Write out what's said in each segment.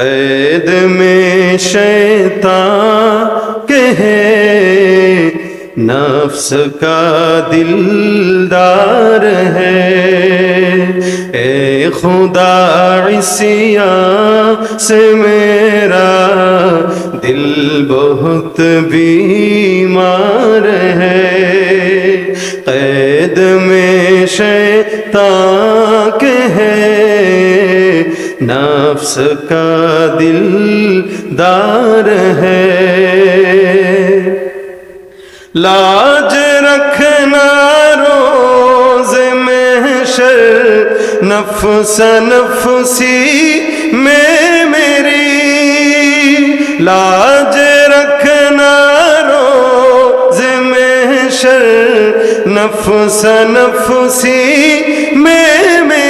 قید میں شیطان کے ہے نفس کا دلدار ہے۔ اے خدا عصیاں سے میرا دل بہت بیمار ہے۔ قید میں شیطان کے ہے نفس کا دل دار ہے۔ لاج رکھنا روز محشر، نفس نفسی میں میری۔ لاج رکھنا روز محشر، نفس نفسی میں میری۔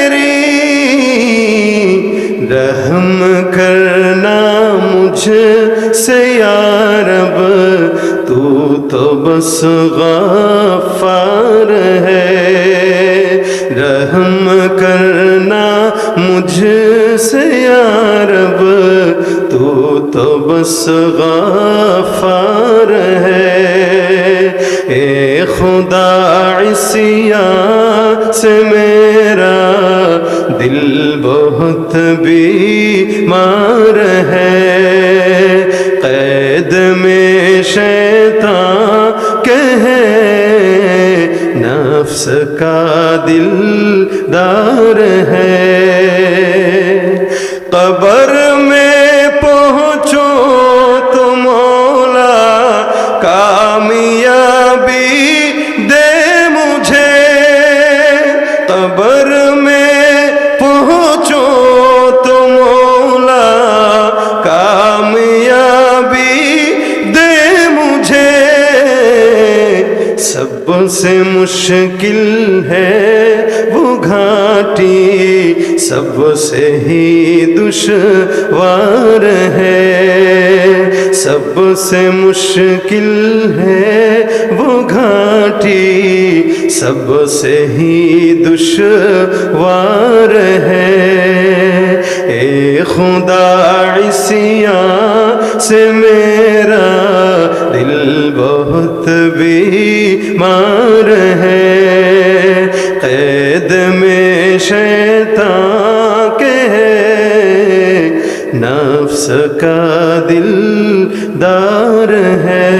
رحم کرنا مجھ سے یا رب، تو تو بس غفار ہے۔ رحم کرنا مجھ سے یا رب، تو تو بس غفار ہے۔ اے خدا عصیاں سے میرا دل بہت بیمار ہے قید میں شیطان کہ ہے نفس کا دل سب سے مشکل ہے وہ گھاٹی، سب سے ہی دشوار ہے۔ سب سے مشکل ہے وہ گھاٹی، سب سے ہی دشوار ہے۔ اے خدا عصیاں سے میرا دل بہت بیمار ہے۔ قید میں شیطان کے ہے۔ نفس کا دل دار ہے۔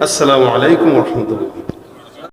السلام علیکم ورحمۃ اللہ۔